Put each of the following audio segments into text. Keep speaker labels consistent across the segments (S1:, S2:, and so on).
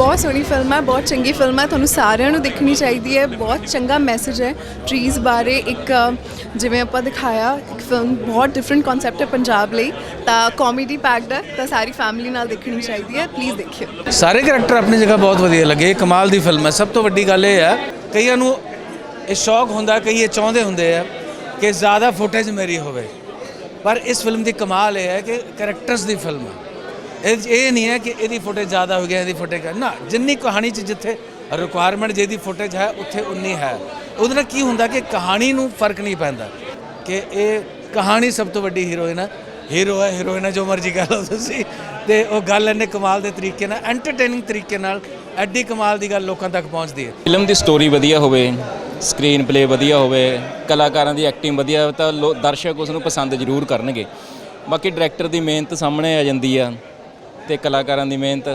S1: ਬਹੁਤ ਸੋਹਣੀ ਫਿਲਮ ਹੈ, ਬਹੁਤ ਚੰਗੀ ਫਿਲਮ ਹੈ। ਤੁਹਾਨੂੰ ਸਾਰਿਆਂ ਨੂੰ ਦੇਖਣੀ ਚਾਹੀਦੀ ਹੈ। ਬਹੁਤ ਚੰਗਾ ਮੈਸੇਜ ਹੈ ਟਰੀਜ਼ ਬਾਰੇ। ਇੱਕ, ਜਿਵੇਂ ਆਪਾਂ ਦਿਖਾਇਆ, ਇੱਕ ਫਿਲਮ ਬਹੁਤ ਡਿਫਰੈਂਟ ਕਨਸੈਪਟ ਹੈ ਪੰਜਾਬ ਲਈ। ਤਾਂ ਕਾਮੇਡੀ ਪੈਕਡ ਹੈ, ਤਾਂ ਸਾਰੀ ਫੈਮਿਲੀ ਨਾਲ ਦੇਖਣੀ ਚਾਹੀਦੀ ਹੈ। ਪਲੀਜ਼ ਦੇਖਿਓ।
S2: ਸਾਰੇ ਕਰੈਕਟਰ ਆਪਣੀ ਜਗ੍ਹਾ ਬਹੁਤ ਵਧੀਆ ਲੱਗੇ। ਕਮਾਲ ਦੀ ਫਿਲਮ ਹੈ। ਸਭ ਤੋਂ ਵੱਡੀ ਗੱਲ ਇਹ ਹੈ, ਕਈਆਂ ਨੂੰ ਇਹ ਸ਼ੌਕ ਹੁੰਦਾ, ਕਈ ਇਹ ਚਾਹੁੰਦੇ ਹੁੰਦੇ ਆ ਕਿ ਜ਼ਿਆਦਾ ਫੁਟੇਜ ਮੇਰੀ ਹੋਵੇ। ਪਰ ਇਸ ਫਿਲਮ ਦੀ ਕਮਾਲ ਇਹ ਹੈ ਕਿ ਕਰੈਕਟਰਸ ਦੀ ਫਿਲਮ ਹੈ ਇਹ 'ਚ ਇਹ ਨਹੀਂ ਹੈ ਕਿ ਇਹਦੀ ਫੁਟੇਜ ਜ਼ਿਆਦਾ ਹੋ ਗਿਆ ਇਹਦੀ ਫੁਟੇਜ ਨਾ, ਜਿੰਨੀ ਕਹਾਣੀ 'ਚ ਜਿੱਥੇ ਰਿਕੁਆਇਰਮੈਂਟ ਜਿਹਦੀ ਫੁਟੇਜ ਹੈ, ਉੱਥੇ ਉਨੀ ਹੈ। ਉਹਦੇ ਨਾਲ ਕੀ ਹੁੰਦਾ ਕਿ ਕਹਾਣੀ ਨੂੰ ਫ਼ਰਕ ਨਹੀਂ ਪੈਂਦਾ ਕਿ ਇਹ ਕਹਾਣੀ ਸਭ ਤੋਂ ਵੱਡੀ ਹੀਰੋਇਨ ਹੈ। ਹੀਰੋ ਹੈ ਹੀਰੋਇਨ ਹੈ, ਜੋ ਮਰਜ਼ੀ ਕਰ ਲਓ ਤੁਸੀਂ। ਤੇ ਉਹ ਗੱਲ ਇੰਨੇ ਕਮਾਲ ਦੇ ਤਰੀਕੇ ਨਾਲ ਐਂਟਰਟੇਨਿੰਗ ਤਰੀਕੇ ਨਾਲ ਐਡੀ ਕਮਾਲ ਦੀ ਗੱਲ ਲੋਕਾਂ ਤੱਕ ਪਹੁੰਚਦੀ ਹੈ।
S3: ਫਿਲਮ ਦੀ ਸਟੋਰੀ ਵਧੀਆ ਹੋਵੇ ਸਕਰੀਨ ਪਲੇ ਵਧੀਆ ਹੋਵੇ, ਕਲਾਕਾਰਾਂ ਦੀ ਐਕਟਿੰਗ ਵਧੀਆ ਹੋਵੇ ਤਾਂ ਲੋ- ਦਰਸ਼ਕ ਉਸ ਨੂੰ ਪਸੰਦ ਜ਼ਰੂਰ ਕਰਨਗੇ। ਬਾਕੀ ਡਾਇਰੈਕਟਰ ਦੀ ਮਿਹਨਤ ਸਾਹਮਣੇ ਆ ਜਾਂਦੀ ਆ। ਤੇ ਕਲਾਕਾਰਾਂ ਦੀ ਮਿਹਨਤ,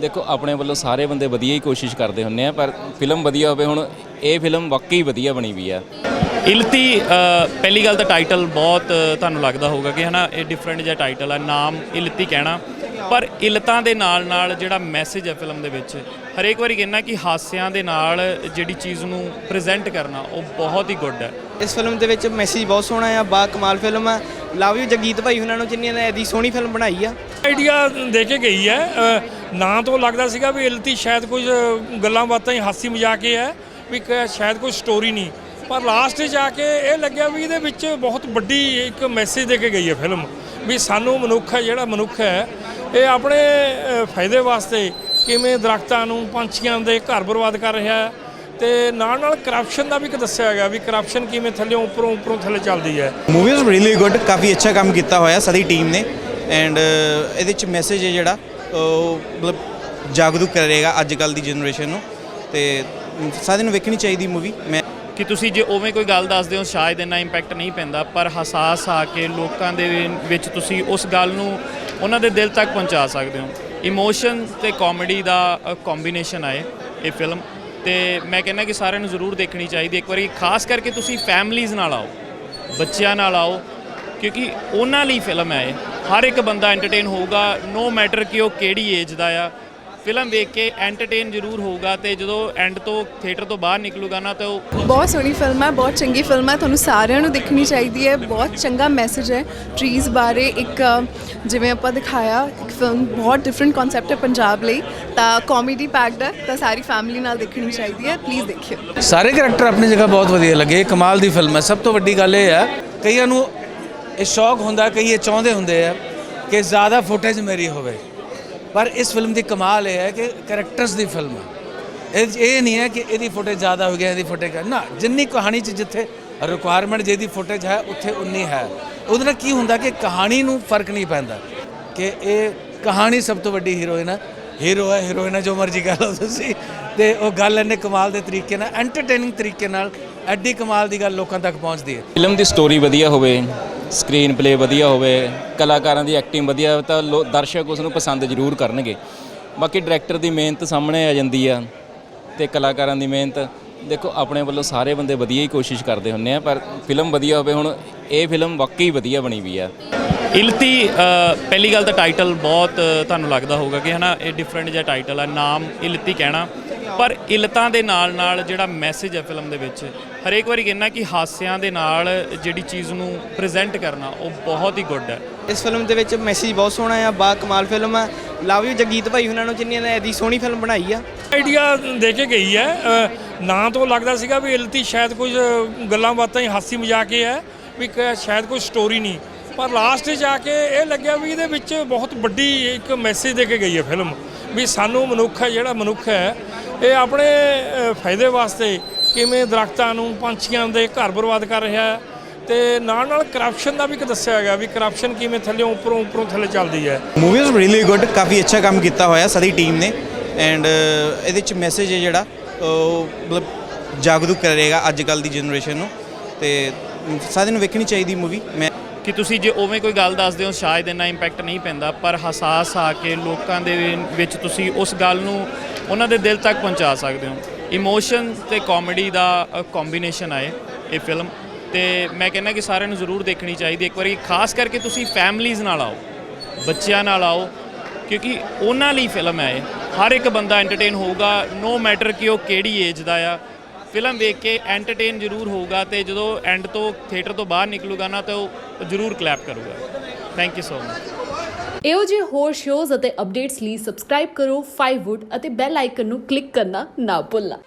S3: ਦੇਖੋ ਆਪਣੇ ਵੱਲੋਂ ਸਾਰੇ ਬੰਦੇ ਵਧੀਆ ਹੀ ਕੋਸ਼ਿਸ਼ ਕਰਦੇ ਹੁੰਨੇ ਆ, ਪਰ ਫਿਲਮ ਵਧੀਆ ਹੋਵੇ ਹੁਣ, ਇਹ ਫਿਲਮ ਵਾਕਈ ਵਧੀਆ ਬਣੀ ਵੀ ਆ।
S4: ਇਲਤੀ ਪਹਿਲੀ ਗੱਲ ਤਾਂ ਟਾਈਟਲ ਬਹੁਤ ਤੁਹਾਨੂੰ ਲੱਗਦਾ ਹੋਊਗਾ ਕਿ ਹਨਾ, ਇਹ ਡਿਫਰੈਂਟ ਜਿਹਾ ਟਾਈਟਲ ਆ, ਨਾਮ ਇਲਤੀ ਕਹਿਣਾ। ਪਰ ਇਲਤਾਂ ਦੇ ਨਾਲ ਨਾਲ ਜਿਹੜਾ ਮੈਸੇਜ ਹੈ ਫਿਲਮ ਦੇ ਵਿੱਚ ਹਰੇਕ ਵਾਰੀ ਕਹਿੰਨਾ ਕਿ ਹਾਸਿਆਂ ਦੇ ਨਾਲ ਜਿਹੜੀ ਚੀਜ਼ ਨੂੰ ਪ੍ਰੈਜ਼ੈਂਟ ਕਰਨਾ ਉਹ ਬਹੁਤ ਹੀ ਗੁੱਡ ਹੈ।
S5: ਇਸ ਫਿਲਮ ਦੇ ਵਿੱਚ ਮੈਸੇਜ ਬਹੁਤ ਸੋਹਣਾ ਆ ਬਾ ਕਮਾਲ ਫਿਲਮ ਆ। ਲਵ ਯੂ ਜਗਜੀਤ ਭਾਈ ਉਹਨਾਂ ਨੂੰ ਜਿੰਨੀ ਨੇ ਐਦੀ ਸੋਹਣੀ ਫਿਲਮ ਬਣਾਈ ਆ।
S6: ਆਈਡੀਆ ਦੇ ਕੇ ਗਈ ਹੈ। ਨਾਂ ਤੋਂ ਲੱਗਦਾ ਸੀਗਾ ਵੀ ਇਲਤੀ ਸ਼ਾਇਦ ਕੁਝ ਗੱਲਾਂ ਬਾਤਾਂ ਹੀ ਹਾਸੀ ਮਜ਼ਾਕ ਹੀ ਹੈ ਵੀ ਕ- ਸ਼ਾਇਦ ਕੋਈ ਸਟੋਰੀ ਨਹੀਂ। ਪਰ ਲਾਸਟ 'ਚ ਜਾ ਕੇ ਇਹ ਲੱਗਿਆ ਵੀ ਇਹਦੇ ਵਿੱਚ ਬਹੁਤ ਵੱਡੀ ਇੱਕ ਮੈਸੇਜ ਦੇ ਕੇ ਗਈ ਹੈ ਫਿਲਮ ਵੀ ਸਾਨੂੰ ਮਨੁੱਖ ਹੈ, ਜਿਹੜਾ ਮਨੁੱਖ ਹੈ, ਇਹ ਆਪਣੇ ਫਾਇਦੇ ਵਾਸਤੇ ਕਿਵੇਂ ਦਰਖਤਾਂ ਨੂੰ, ਪੰਛੀਆਂ ਦੇ ਘਰ ਬਰਬਾਦ ਕਰ ਰਿਹਾ ਹੈ ਤੇ ਨਾਲ ਨਾਲ ਕਰਪਸ਼ਨ ਦਾ ਵੀ ਇੱਕ ਦੱਸਿਆ ਗਿਆ ਵੀ ਕਰਪਸ਼ਨ ਕਿਵੇਂ ਥੱਲੇ ਉੱਪਰੋਂ ਉੱਪਰੋਂ ਥੱਲੇ ਚੱਲਦੀ ਹੈ।
S7: ਮੂਵੀ ਵਾਸ ਰੀਲੀ ਗੁੱਡ ਕਾਫੀ ਅੱਛਾ ਕੰਮ ਕੀਤਾ ਹੋਇਆ ਸਾਰੀ ਟੀਮ ਨੇ ਐਂਡ ਇਹਦੇ ਚ ਮੈਸੇਜ ਹੈ ਜਿਹੜਾ ਉਹ ਮਤਲਬ ਜਾਗਰੂਕ ਕਰੇਗਾ ਅੱਜ ਕੱਲ ਦੀ ਜਨਰੇਸ਼ਨ ਨੂੰ ਤੇ ਸਾਰਿਆਂ ਨੂੰ ਵੇਖਣੀ ਚਾਹੀਦੀ ਮੂਵੀ ਮੈਂ
S4: ਕਿ ਤੁਸੀਂ ਜੇ ਉਵੇਂ ਕੋਈ ਗੱਲ ਦੱਸਦੇ ਹੋ, ਸ਼ਾਇਦ ਇੰਨਾ ਇੰਪੈਕਟ ਨਹੀਂ ਪੈਂਦਾ, ਪਰ ਹਸਾਸ ਆ ਕੇ ਲੋਕਾਂ ਦੇ ਵਿੱਚ ਤੁਸੀਂ ਉਸ ਗੱਲ ਨੂੰ ਉਹਨਾਂ ਦੇ ਦਿਲ ਤੱਕ ਪਹੁੰਚਾ ਸਕਦੇ ਹੋ। ਇਮੋਸ਼ਨ ਤੇ ਕਾਮੇਡੀ ਦਾ ਕੰਬੀਨੇਸ਼ਨ ਆਏ ਇਹ ਫਿਲਮ ਤੇ ਮੈਂ ਕਹਿੰਦਾ ਕਿ ਸਾਰਿਆਂ ਨੂੰ ਜ਼ਰੂਰ ਦੇਖਣੀ ਚਾਹੀਦੀ। ਇੱਕ ਵਾਰੀ ਖਾਸ ਕਰਕੇ ਤੁਸੀਂ ਫੈਮਲੀਜ਼ ਨਾਲ ਆਓ, ਬੱਚਿਆਂ ਨਾਲ ਆਓ, ਕਿਉਂਕਿ ਉਹਨਾਂ ਲਈ ਫਿਲਮ ਹੈ ਹਰ ਇੱਕ ਬੰਦਾ ਐਂਟਰਟੇਨ ਹੋਊਗਾ ਨੋ ਮੈਟਰ ਕਿ ਉਹ ਕਿਹੜੀ ਏਜ ਦਾ ਆ ਫਿਲਮ ਵੇਖ ਕੇ ਐਂਟਰਟੇਨ ਜ਼ਰੂਰ ਹੋਊਗਾ ਤੇ ਜਦੋਂ ਐਂਡ ਤੋਂ ਥੀਏਟਰ ਤੋਂ ਬਾਹਰ ਨਿਕਲੂਗਾ ਨਾ ਤਾਂ ਉਹ
S1: ਬਹੁਤ ਸੋਹਣੀ ਫਿਲਮ ਹੈ ਬਹੁਤ ਚੰਗੀ ਫਿਲਮ ਹੈ ਤੁਹਾਨੂੰ ਸਾਰਿਆਂ ਨੂੰ ਦੇਖਣੀ ਚਾਹੀਦੀ ਹੈ ਬਹੁਤ ਚੰਗਾ ਮੈਸੇਜ ਹੈ ਟਰੀਜ਼ ਬਾਰੇ। ਇੱਕ ਜਿਵੇਂ ਆਪਾਂ ਦਿਖਾਇਆ ਇੱਕ ਫਿਲਮ ਬਹੁਤ ਡਿਫਰੈਂਟ ਕਨਸੈਪਟ ਹੈ ਪੰਜਾਬ ਲਈ ਤਾਂ ਕਾਮੇਡੀ ਪੈਕਡ ਹੈ ਤਾਂ ਸਾਰੀ ਫੈਮਿਲੀ ਨਾਲ ਦੇਖਣੀ ਚਾਹੀਦੀ ਹੈ ਪਲੀਜ਼ ਦੇਖਿਓ।
S2: ਸਾਰੇ ਕਰੈਕਟਰ ਆਪਣੀ ਜਗ੍ਹਾ ਬਹੁਤ ਵਧੀਆ ਲੱਗੇ ਕਮਾਲ ਦੀ ਫਿਲਮ ਹੈ। ਸਭ ਤੋਂ ਵੱਡੀ ਗੱਲ ਇਹ ਹੈ ਕਈਆਂ ਨੂੰ ਇਹ ਸ਼ੌਕ ਹੁੰਦਾ ਕਈ ਇਹ ਚਾਹੁੰਦੇ ਹੁੰਦੇ ਆ ਕਿ ਜ਼ਿਆਦਾ ਫੁਟੇਜ ਮੇਰੀ ਹੋਵੇ। ਪਰ ਇਸ ਫਿਲਮ ਦੀ ਕਮਾਲ ਇਹ ਹੈ ਕਿ ਕਰੈਕਟਰਸ ਦੀ ਫਿਲਮ ਹੈ ਇਹ 'ਚ ਇਹ ਨਹੀਂ ਹੈ ਕਿ ਇਹਦੀ ਫੁਟੇਜ ਜ਼ਿਆਦਾ ਹੋ ਗਿਆ ਇਹਦੀ ਫੁਟੇਜ ਨਾ, ਜਿੰਨੀ ਕਹਾਣੀ 'ਚ ਜਿੱਥੇ ਰਿਕੁਆਇਰਮੈਂਟ ਜਿਹਦੀ ਫੁਟੇਜ ਹੈ, ਉੱਥੇ ਉਨੀ ਹੈ। ਉਹਦੇ ਨਾਲ ਕੀ ਹੁੰਦਾ ਕਿ ਕਹਾਣੀ ਨੂੰ ਫ਼ਰਕ ਨਹੀਂ ਪੈਂਦਾ ਕਿ ਇਹ ਕਹਾਣੀ ਸਭ ਤੋਂ ਵੱਡੀ ਹੀਰੋਇਨ ਹੈ ਹੀਰੋ ਹੈ ਹੀਰੋਇਨ ਹੈ ਜੋ ਮਰਜ਼ੀ ਕਰ ਲਓ ਤੁਸੀਂ। ਤੇ ਉਹ ਗੱਲ ਇੰਨੇ ਕਮਾਲ ਦੇ ਤਰੀਕੇ ਨਾਲ ਐਂਟਰਟੇਨਿੰਗ ਤਰੀਕੇ ਨਾਲ ਐਡੀ ਕਮਾਲ ਦੀ ਗੱਲ ਲੋਕਾਂ ਤੱਕ ਪਹੁੰਚਦੀ ਹੈ।
S3: ਫਿਲਮ ਦੀ ਸਟੋਰੀ ਵਧੀਆ ਹੋਵੇ ਸਕਰੀਨ ਪਲੇ ਵਧੀਆ ਹੋਵੇ ਕਲਾਕਾਰਾਂ ਦੀ ਐਕਟਿੰਗ ਵਧੀਆ ਹੋਵੇ ਤਾਂ ਲੋ- ਦਰਸ਼ਕ ਉਸ ਨੂੰ ਪਸੰਦ ਜ਼ਰੂਰ ਕਰਨਗੇ। ਬਾਕੀ ਡਾਇਰੈਕਟਰ ਦੀ ਮਿਹਨਤ ਸਾਹਮਣੇ ਆ ਜਾਂਦੀ ਆ ਤੇ ਕਲਾਕਾਰਾਂ ਦੀ ਮਿਹਨਤ ਦੇਖੋ ਆਪਣੇ ਵੱਲੋਂ ਸਾਰੇ ਬੰਦੇ ਵਧੀਆ ਹੀ ਕੋਸ਼ਿਸ਼ ਕਰਦੇ ਹੁੰਦੇ ਆ ਪਰ ਫਿਲਮ ਵਧੀਆ ਹੋਵੇ ਹੁਣ ਇਹ ਫਿਲਮ ਵਾਕਈ ਵਧੀਆ ਬਣੀ ਵੀ ਆ।
S4: ਇਲਤੀ ਅ, ਪਹਿਲੀ ਗੱਲ ਤਾਂ ਟਾਈਟਲ ਬਹੁਤ ਅ, ਤੁਹਾਨੂੰ ਲੱਗਦਾ ਹੋਊਗਾ ਕਿ ਹਨਾ ਇਹ ਡਿਫਰੈਂਟ ਜਿਹਾ ਟਾਈਟਲ ਹੈ ਨਾਮ ਇਲਤੀ ਕਹਿਣਾ। ਪਰ ਇਲਤਾਂ ਦੇ ਨਾਲ ਨਾਲ ਜਿਹੜਾ ਮੈਸੇਜ ਹੈ ਫਿਲਮ ਦੇ ਵਿੱਚ ਹਰੇਕ ਵਾਰੀ ਕਹਿੰਨਾ ਕਿ ਹਾਸਿਆਂ ਦੇ ਨਾਲ ਜਿਹੜੀ ਚੀਜ਼ ਨੂੰ ਪ੍ਰੈਜ਼ੈਂਟ ਕਰਨਾ ਉਹ ਬਹੁਤ ਹੀ ਗੁੱਡ ਹੈ।
S5: ਇਸ ਫਿਲਮ ਦੇ ਵਿੱਚ ਮੈਸੇਜ ਬਹੁਤ ਸੋਹਣਾ ਆ ਬਾ ਕਮਾਲ ਫਿਲਮ ਆ। ਲਵ ਯੂ ਜਗਜੀਤ ਭਾਈ ਉਹਨਾਂ ਨੂੰ ਜਿੰਨੀ ਨੇ ਐਦੀ ਸੋਹਣੀ ਫਿਲਮ ਬਣਾਈ ਆ।
S6: ਆਈਡੀਆ ਦੇ ਕੇ ਗਈ ਹੈ। ਨਾਂ ਤੋਂ ਲੱਗਦਾ ਸੀਗਾ ਵੀ ਇਲਤੀ ਸ਼ਾਇਦ ਕੁਝ ਗੱਲਾਂ ਬਾਤਾਂ ਹੀ ਹਾਸੀ ਮਜ਼ਾਕ ਹੀ ਹੈ ਵੀ ਕ- ਸ਼ਾਇਦ ਕੋਈ ਸਟੋਰੀ ਨਹੀਂ। ਪਰ ਲਾਸਟ 'ਚ ਜਾ ਕੇ ਇਹ ਲੱਗਿਆ ਵੀ ਇਹਦੇ ਵਿੱਚ ਬਹੁਤ ਵੱਡੀ ਇੱਕ ਮੈਸੇਜ ਦੇ ਕੇ ਗਈ ਹੈ ਫਿਲਮ ਵੀ ਸਾਨੂੰ ਮਨੁੱਖ ਹੈ, ਜਿਹੜਾ ਮਨੁੱਖ ਹੈ, ਇਹ ਆਪਣੇ ਫਾਇਦੇ ਵਾਸਤੇ ਕਿਵੇਂ ਦਰਖਤਾਂ ਨੂੰ, ਪੰਛੀਆਂ ਦੇ ਘਰ ਬਰਬਾਦ ਕਰ ਰਿਹਾ ਹੈ ਤੇ ਨਾਲ ਨਾਲ ਕਰਪਸ਼ਨ ਦਾ ਵੀ ਇੱਕ ਦੱਸਿਆ ਗਿਆ ਵੀ ਕਰਪਸ਼ਨ ਕਿਵੇਂ ਥੱਲੇ ਉੱਪਰੋਂ ਉੱਪਰੋਂ ਥੱਲੇ ਚੱਲਦੀ ਹੈ।
S7: ਮੂਵੀ ਵਾਸ ਰੀਲੀ ਗੁੱਡ ਕਾਫੀ ਅੱਛਾ ਕੰਮ ਕੀਤਾ ਹੋਇਆ ਸਾਰੀ ਟੀਮ ਨੇ ਐਂਡ ਇਹਦੇ ਚ ਮੈਸੇਜ ਹੈ ਜਿਹੜਾ, ਉਹ ਮਤਲਬ ਜਾਗਰੂਕ ਕਰੇਗਾ ਅੱਜ ਕੱਲ ਦੀ ਜਨਰੇਸ਼ਨ ਨੂੰ ਤੇ ਸਾਰਿਆਂ ਨੂੰ ਵੇਖਣੀ ਚਾਹੀਦੀ ਮੂਵੀ ਮੈਂ
S4: ਕਿ ਤੁਸੀਂ ਜੇ ਉਵੇਂ ਕੋਈ ਗੱਲ ਦੱਸਦੇ ਹੋ, ਸ਼ਾਇਦ ਇੰਨਾ ਇੰਪੈਕਟ ਨਹੀਂ ਪੈਂਦਾ, ਪਰ ਹਸਾਸ ਆ ਕੇ ਲੋਕਾਂ ਦੇ ਵਿੱਚ ਤੁਸੀਂ ਉਸ ਗੱਲ ਨੂੰ ਉਹਨਾਂ ਦੇ ਦਿਲ ਤੱਕ ਪਹੁੰਚਾ ਸਕਦੇ ਹੋ। ਇਮੋਸ਼ਨ ਤੇ ਕਾਮੇਡੀ ਦਾ ਕੰਬੀਨੇਸ਼ਨ ਆਏ ਇਹ ਫਿਲਮ ਤੇ ਮੈਂ ਕਹਿੰਦਾ ਕਿ ਸਾਰਿਆਂ ਨੂੰ ਜ਼ਰੂਰ ਦੇਖਣੀ ਚਾਹੀਦੀ ਇੱਕ ਵਾਰੀ ਖਾਸ ਕਰਕੇ ਤੁਸੀਂ ਫੈਮਲੀਜ਼ ਨਾਲ ਆਓ, ਬੱਚਿਆਂ ਨਾਲ ਆਓ, ਕਿਉਂਕਿ ਉਹਨਾਂ ਲਈ ਫਿਲਮ ਹੈ ਇਹ। ਹਰ ਇੱਕ ਬੰਦਾ ਐਂਟਰਟੇਨ ਹੋਊਗਾ ਨੋ ਮੈਟਰ ਕਿ ਉਹ ਕਿਹੜੀ ਏਜ ਦਾ ਆ ਫਿਲਮ ਵੇਖ ਕੇ ਐਂਟਰਟੇਨ ਜ਼ਰੂਰ ਹੋਊਗਾ ਤੇ ਜਦੋਂ ਐਂਡ ਤੋਂ ਥੀਏਟਰ ਤੋਂ ਬਾਹਰ ਨਿਕਲੂਗਾ ਨਾ, ਤਾਂ ਉਹ ਜ਼ਰੂਰ ਕਲੈਪ ਕਰੂਗਾ। ਥੈਂਕ ਯੂ ਸੋ ਮਚ
S8: ਇਹੋ ਜਿਹੇ ਹੋਰ ਸ਼ੋਜ਼ ਅਤੇ ਅਪਡੇਟਸ ਲਈ ਸਬਸਕ੍ਰਾਈਬ ਕਰੋ 5wood ਅਤੇ ਬੈਲ ਆਈਕਨ ਨੂੰ ਕਲਿੱਕ ਕਰਨਾ ਨਾ ਭੁੱਲਣਾ।